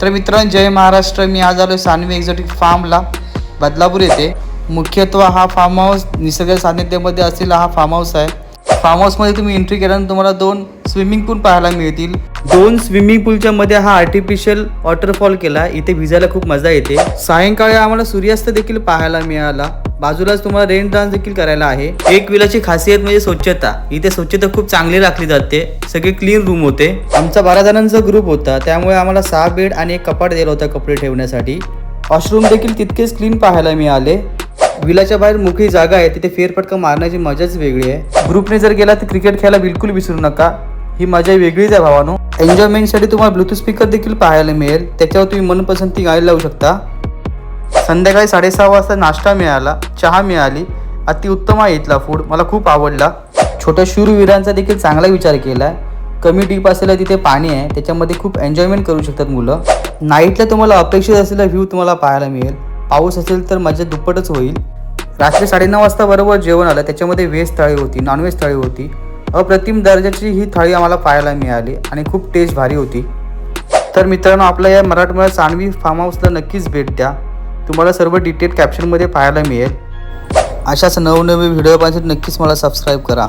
तर मित्रांनो जय महाराष्ट्र. मी आज आलो सानवी एक्झॉटिक फार्मला बदलापूर येथे. मुख्यत्व हा फार्म हाऊस निसर्ग सान्निध्यामध्ये असलेला हा फार्म हाऊस आहे. फार्म हाऊसमध्ये तुम्ही एंट्री केल्यानंतर तुम्हाला दोन स्विमिंग पूल पाहायला मिळतील. दोन स्विमिंग पूलच्या मध्ये हा आर्टिफिशियल वॉटरफॉल केला. इथे भिजायला खूप मजा येते. सायंकाळी आम्हाला सूर्यास्त देखील पाहायला मिळाला. बाजूलाच तुम्हाला रेन डान्स देखील करायला आहे. एक विलाची खासियत म्हणजे स्वच्छता. इथे स्वच्छता खूप चांगली राखली जाते. सगळे क्लीन रूम होते. आमचा बारा जणांचा ग्रुप होता. त्यामुळे आम्हाला सहा बेड आणि एक कपाट दिला होता कपडे ठेवण्यासाठी. वॉशरूम देखील तितकेच क्लीन पाहायला मिळाले. विलाच्या बाहेर मोकळी जागा आहे. तिथे फेरफटका मारण्याची मजाच वेगळी आहे. ग्रुपने जर गेला तर क्रिकेट खेळायला बिलकुल विसरू नका. ही मजा वेगळीच आहे भावानो. एन्जॉयमेंटसाठी तुम्हाला ब्लूटूथ स्पीकर देखील पाहायला मिळेल. त्याच्यावर तुम्ही मनपसंती गाणी लावू शकता. संध्याकाळी साडेसहा वाजता नाश्ता मिळाला चहा मिळाली अतिउत्तम आहे इथला फूड मला खूप आवडला. छोट्या शूरवीरांचा देखील चांगला विचार केला आहे कमी डीप असलेलं तिथे पाणी आहे. त्याच्यामध्ये खूप एन्जॉयमेंट करू शकतात मुलं. नाईटला तुम्हाला अपेक्षित असलेला व्ह्यू तुम्हाला पाहायला मिळेल. पाऊस असेल तर मजा दुप्पटच होईल. रात्री साडेनऊ वाजता बरोबर जेवण आलं. त्याच्यामध्ये व्हेज थाळी होती नॉनव्हेज थाळी होती. अप्रतिम दर्जाची ही थाळी आम्हाला पाहायला मिळाली आणि खूप टेस्ट भारी होती. तर मित्रांनो आपल्या या मराठमोळ्या सानवी फार्म हाऊसला नक्कीच भेट द्या. तुम्हाला सर्व डिटेल कॅप्शनमध्ये पाहायला मिळेल. अशाच नवनवे व्हिडिओ पाहिजे नक्कीच मला सबस्क्राईब करा.